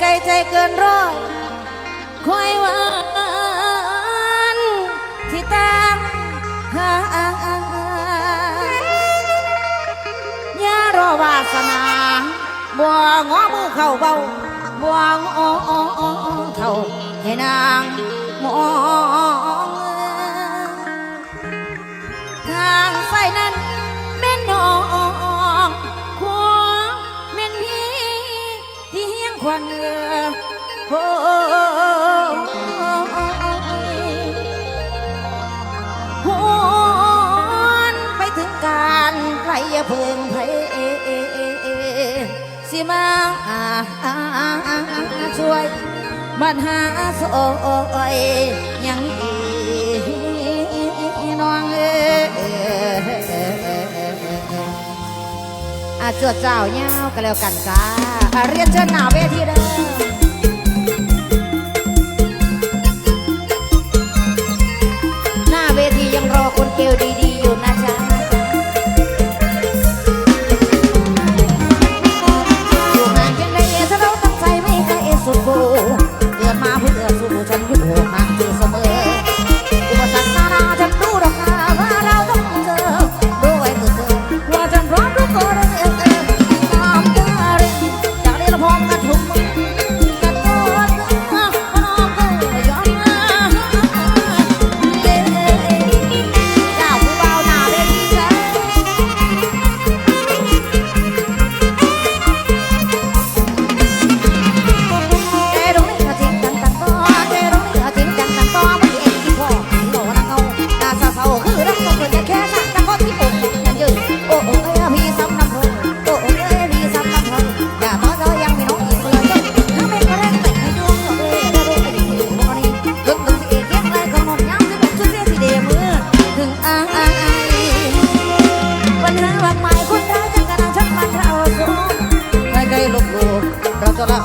ไกลใจเกินร้อยคอยวันที่ตามหาอย่ารอวาสนาบัวงอมือเข่าเบาบัวงอเข่าให้นางมอง เพิ่งไปสิมาช่วยบันหาสอยยังอีน้องเออาจวดเจ้าเงาก็นแล้วกันจ้าเรียนเชิญหนาเวทีเด้อ Là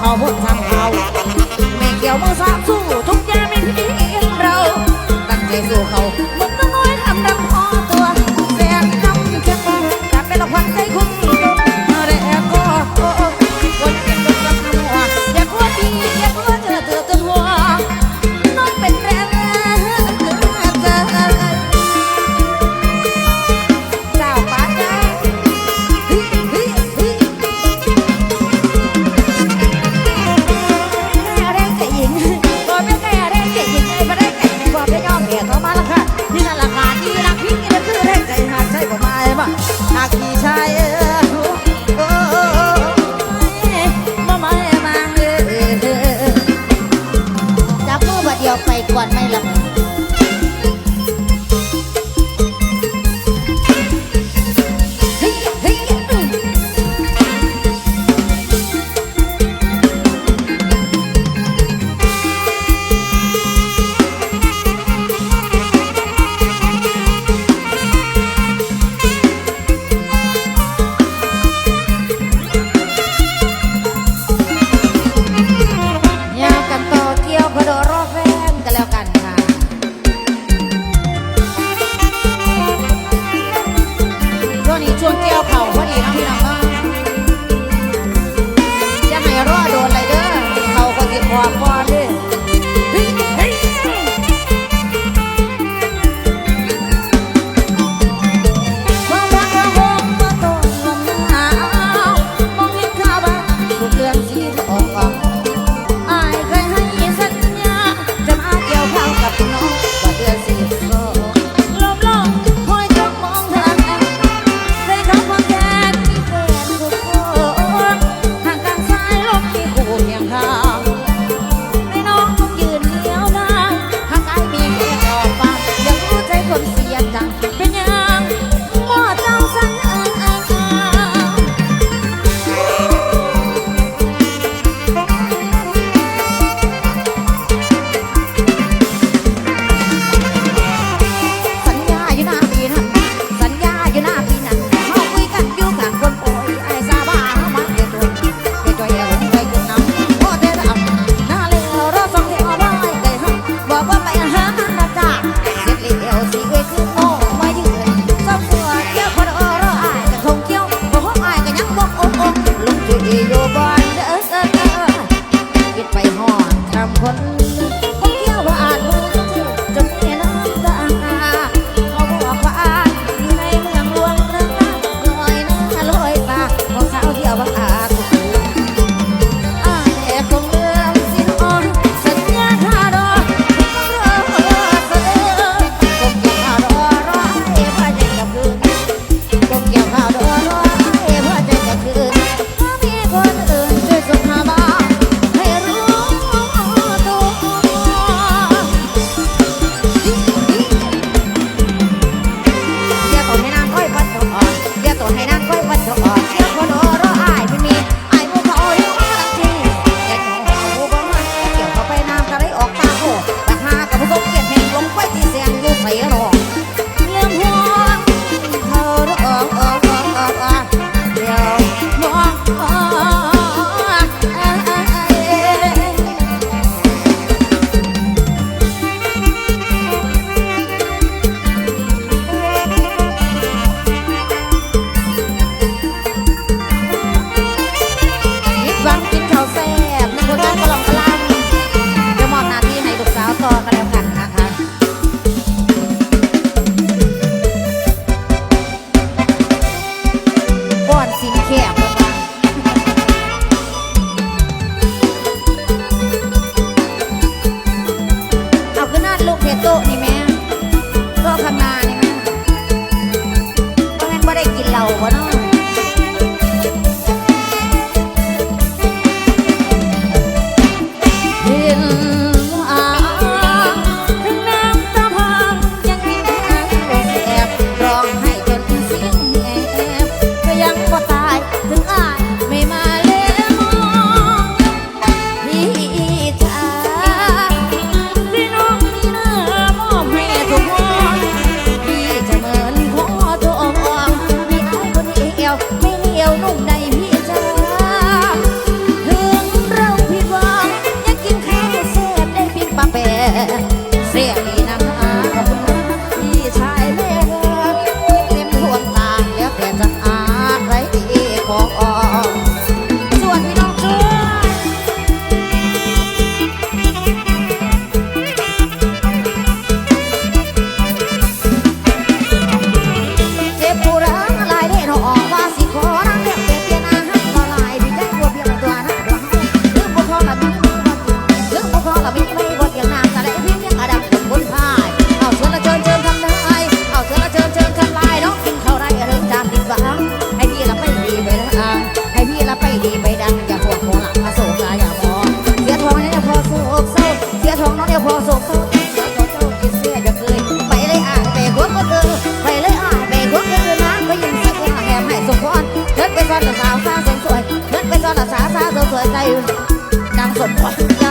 นางสมพร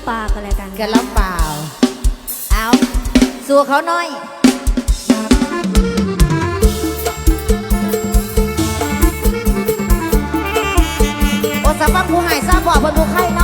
ำปลาก็แล้วกันเกินลำเปล่า เอาสู้เขาหน่อยโอ้สำหรับผู้หายทราบบอกเนผู้ไข้เนาะ